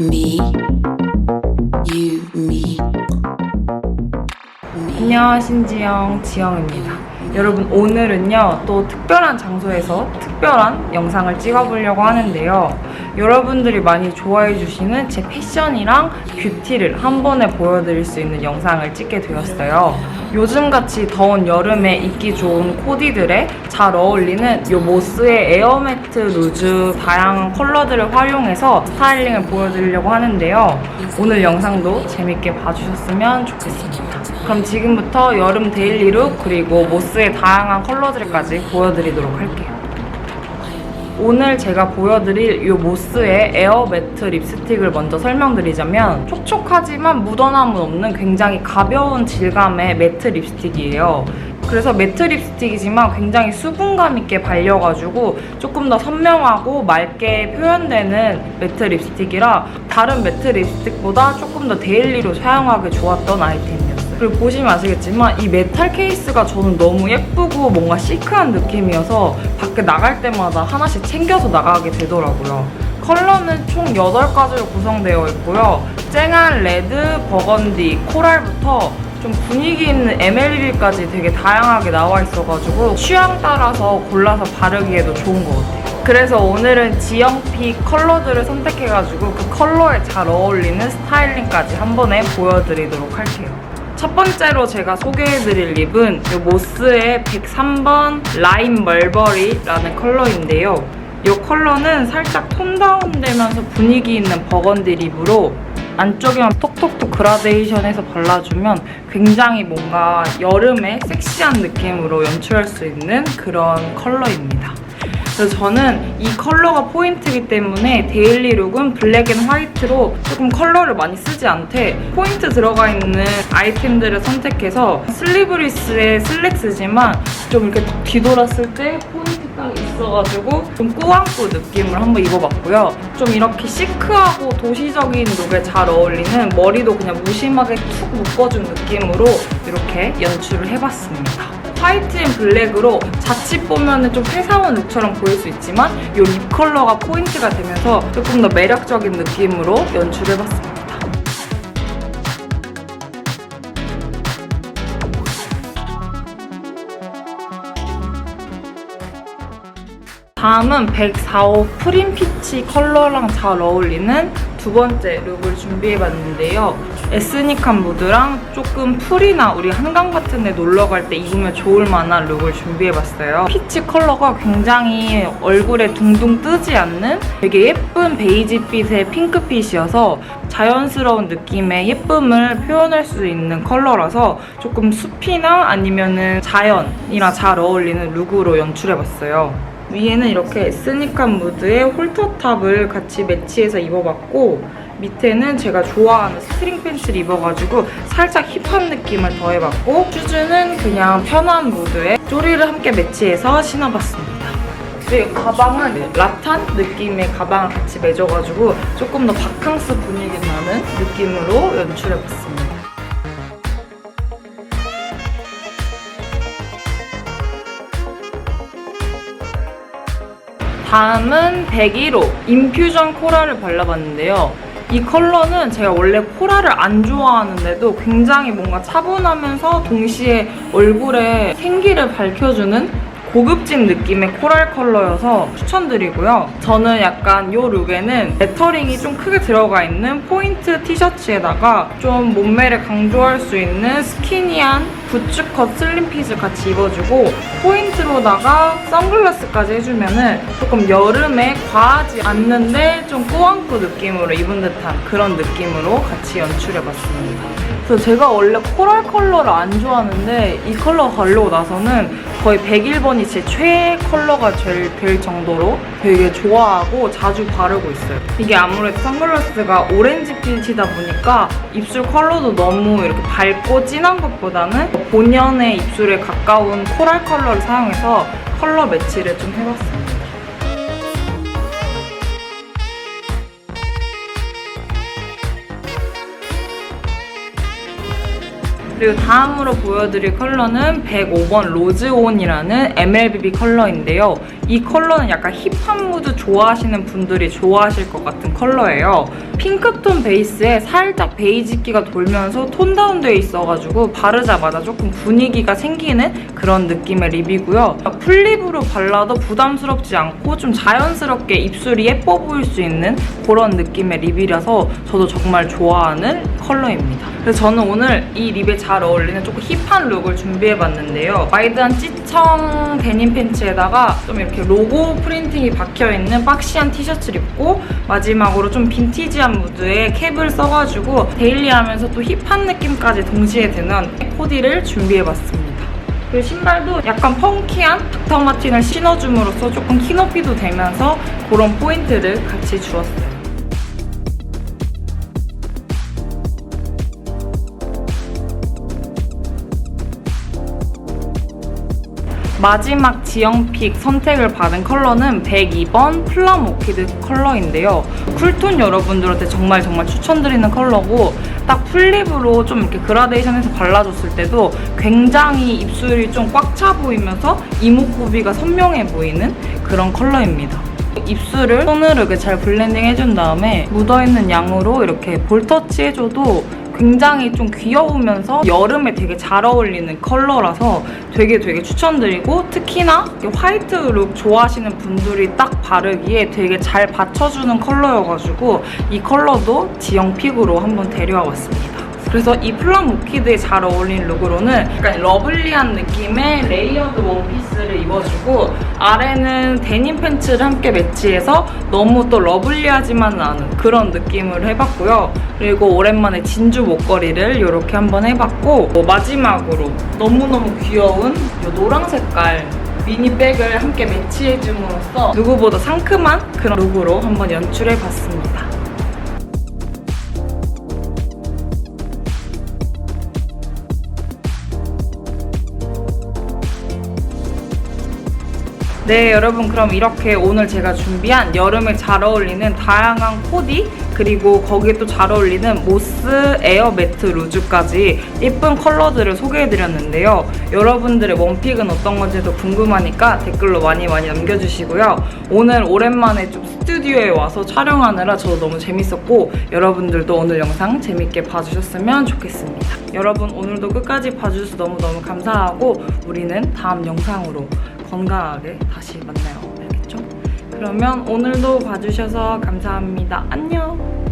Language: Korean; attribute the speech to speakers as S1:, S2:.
S1: me, you, me.
S2: 안녕하신지영 지영입니다. 여러분 오늘은요 또 특별한 장소에서 특별한 영상을 찍어보려고 하는데요. 여러분들이 많이 좋아해 주시는 제 패션이랑 뷰티를 한 번에 보여드릴 수 있는 영상을 찍게 되었어요. 요즘같이 더운 여름에 입기 좋은 코디들에 잘 어울리는 요 모스의 에어매트 루즈 다양한 컬러들을 활용해서 스타일링을 보여드리려고 하는데요. 오늘 영상도 재밌게 봐주셨으면 좋겠습니다. 그럼 지금부터 여름 데일리룩 그리고 모스의 다양한 컬러들까지 보여드리도록 할게요. 오늘 제가 보여드릴 이 모스의 에어 매트 립스틱을 먼저 설명드리자면 촉촉하지만 묻어남은 없는 굉장히 가벼운 질감의 매트 립스틱이에요. 그래서 매트 립스틱이지만 굉장히 수분감 있게 발려가지고 조금 더 선명하고 맑게 표현되는 매트 립스틱이라 다른 매트 립스틱보다 조금 더 데일리로 사용하기 좋았던 아이템이었어요. 그리고 보시면 아시겠지만 이 메탈 케이스가 저는 너무 예쁘고 뭔가 시크한 느낌이어서 밖에 나갈 때마다 하나씩 챙겨서 나가게 되더라고요. 컬러는 총 8가지로 구성되어 있고요. 쨍한 레드, 버건디, 코랄부터 좀 분위기 있는 MLB까지 되게 다양하게 나와 있어가지고 취향 따라서 골라서 바르기에도 좋은 것 같아요. 그래서 오늘은 지영픽 컬러들을 선택해가지고 그 컬러에 잘 어울리는 스타일링까지 한 번에 보여드리도록 할게요. 첫 번째로 제가 소개해드릴 립은 이 모스의 103번 라임 멀버리라는 컬러인데요. 이 컬러는 살짝 톤 다운되면서 분위기 있는 버건디 립으로 안쪽에만 톡톡톡 그라데이션해서 발라주면 굉장히 뭔가 여름에 섹시한 느낌으로 연출할 수 있는 그런 컬러입니다. 그래서 저는 이 컬러가 포인트이기 때문에 데일리 룩은 블랙 앤 화이트로 조금 컬러를 많이 쓰지 않되 포인트 들어가 있는 아이템들을 선택해서 슬리브리스의 슬랙스지만 좀 이렇게 딱 뒤돌았을 때 포인트 딱 있어가지고 좀 꾸안꾸 느낌을 한번 입어봤고요. 좀 이렇게 시크하고 도시적인 룩에 잘 어울리는 머리도 그냥 무심하게 툭 묶어준 느낌으로 이렇게 연출을 해봤습니다. 화이트 앤 블랙으로 자칫 보면 좀 회사원 룩처럼 보일 수 있지만 이 립 컬러가 포인트가 되면서 조금 더 매력적인 느낌으로 연출해봤습니다. 다음은 104호 프림 피치 컬러랑 잘 어울리는 두 번째 룩을 준비해봤는데요. 에스닉한 무드랑 조금 풀이나 우리 한강 같은 데 놀러 갈 때 입으면 좋을 만한 룩을 준비해봤어요. 피치 컬러가 굉장히 얼굴에 둥둥 뜨지 않는 되게 예쁜 베이지빛의 핑크빛이어서 자연스러운 느낌의 예쁨을 표현할 수 있는 컬러라서 조금 숲이나 아니면은 자연이랑 잘 어울리는 룩으로 연출해봤어요. 위에는 이렇게 에스닉한 무드의 홀터탑을 같이 매치해서 입어봤고 밑에는 제가 좋아하는 스트링 팬츠를 입어가지고 살짝 힙한 느낌을 더해봤고 슈즈는 그냥 편한 무드에 쪼리를 함께 매치해서 신어봤습니다. 그리고 가방은 라탄 느낌의 가방을 같이 매줘가지고 조금 더 바캉스 분위기 나는 느낌으로 연출해봤습니다. 다음은 101호 인퓨전 코랄을 발라봤는데요. 이 컬러는 제가 원래 코랄을 안 좋아하는데도 굉장히 뭔가 차분하면서 동시에 얼굴에 생기를 밝혀주는 고급진 느낌의 코랄 컬러여서 추천드리고요. 저는 약간 이 룩에는 레터링이 좀 크게 들어가 있는 포인트 티셔츠에다가 좀 몸매를 강조할 수 있는 스키니한 부츠컷 슬림핏을 같이 입어주고 포인트로다가 선글라스까지 해주면은 조금 여름에 과하지 않는데 좀 꾸안꾸 느낌으로 입은 듯한 그런 느낌으로 같이 연출해봤습니다. 그래서 제가 원래 코랄 컬러를 안 좋아하는데 이 컬러 바르고 나서는 거의 101번이 제 최애 컬러가 될, 될 정도로 되게 좋아하고 자주 바르고 있어요. 이게 아무래도 선글라스가 오렌지 빛이다 보니까 입술 컬러도 너무 이렇게 밝고 진한 것보다는 본연의 입술에 가까운 코랄 컬러를 사용해서 컬러 매치를 좀 해봤습니 그리고 다음으로 보여드릴 컬러는 105번 로즈온이라는 MLBB 컬러인데요. 이 컬러는 약간 힙한 무드 좋아하시는 분들이 좋아하실 것 같은 컬러예요. 핑크톤 베이스에 살짝 베이지기가 돌면서 톤 다운되어 있어가지고 바르자마자 조금 분위기가 생기는 그런 느낌의 립이고요. 풀립으로 발라도 부담스럽지 않고 좀 자연스럽게 입술이 예뻐 보일 수 있는 그런 느낌의 립이라서 저도 정말 좋아하는 컬러입니다. 그래서 저는 오늘 이 립에 잘 어울리는 조금 힙한 룩을 준비해봤는데요. 와이드한 찌청 데님 팬츠에다가 좀 이렇게 로고 프린팅이 박혀있는 박시한 티셔츠를 입고 마지막으로 좀 빈티지한 무드의 캡을 써가지고 데일리하면서 또 힙한 느낌까지 동시에 드는 코디를 준비해봤습니다. 그리고 신발도 약간 펑키한 닥터 마틴을 신어줌으로써 조금 키높이도 되면서 그런 포인트를 같이 주었어요. 마지막 지영픽 선택을 받은 컬러는 102번 플럼 오키드 컬러인데요. 쿨톤 여러분들한테 정말 정말 추천드리는 컬러고 딱 풀립으로 좀 이렇게 그라데이션해서 발라줬을 때도 굉장히 입술이 좀 꽉 차 보이면서 이목구비가 선명해 보이는 그런 컬러입니다. 입술을 손으로 이렇게 잘 블렌딩 해준 다음에 묻어있는 양으로 이렇게 볼터치 해줘도 굉장히 좀 귀여우면서 여름에 되게 잘 어울리는 컬러라서 되게 되게 추천드리고 특히나 화이트 룩 좋아하시는 분들이 딱 바르기에 되게 잘 받쳐주는 컬러여가지고 이 컬러도 지영 픽으로 한번 데려와 봤습니다. 그래서 이 플럼 오키드에 잘 어울리는 룩으로는 약간 러블리한 느낌의 레이어드 원피스를 입어주고 아래는 데님 팬츠를 함께 매치해서 너무 또 러블리하지만은 않은 그런 느낌을 해봤고요. 그리고 오랜만에 진주 목걸이를 이렇게 한번 해봤고 어, 마지막으로 너무너무 귀여운 이 노랑 색깔 미니백을 함께 매치해줌으로써 누구보다 상큼한 그런 룩으로 한번 연출해봤습니다. 네, 여러분 그럼 이렇게 오늘 제가 준비한 여름에 잘 어울리는 다양한 코디 그리고 거기에 또 잘 어울리는 모스 에어 매트 루즈까지 예쁜 컬러들을 소개해드렸는데요. 여러분들의 원픽은 어떤 건지도 궁금하니까 댓글로 많이 많이 남겨주시고요. 오늘 오랜만에 좀 스튜디오에 와서 촬영하느라 저도 너무 재밌었고 여러분들도 오늘 영상 재밌게 봐주셨으면 좋겠습니다. 여러분 오늘도 끝까지 봐주셔서 너무너무 감사하고 우리는 다음 영상으로 건강하게 다시 만나요. 알겠죠? 그러면 오늘도 봐주셔서 감사합니다. 안녕!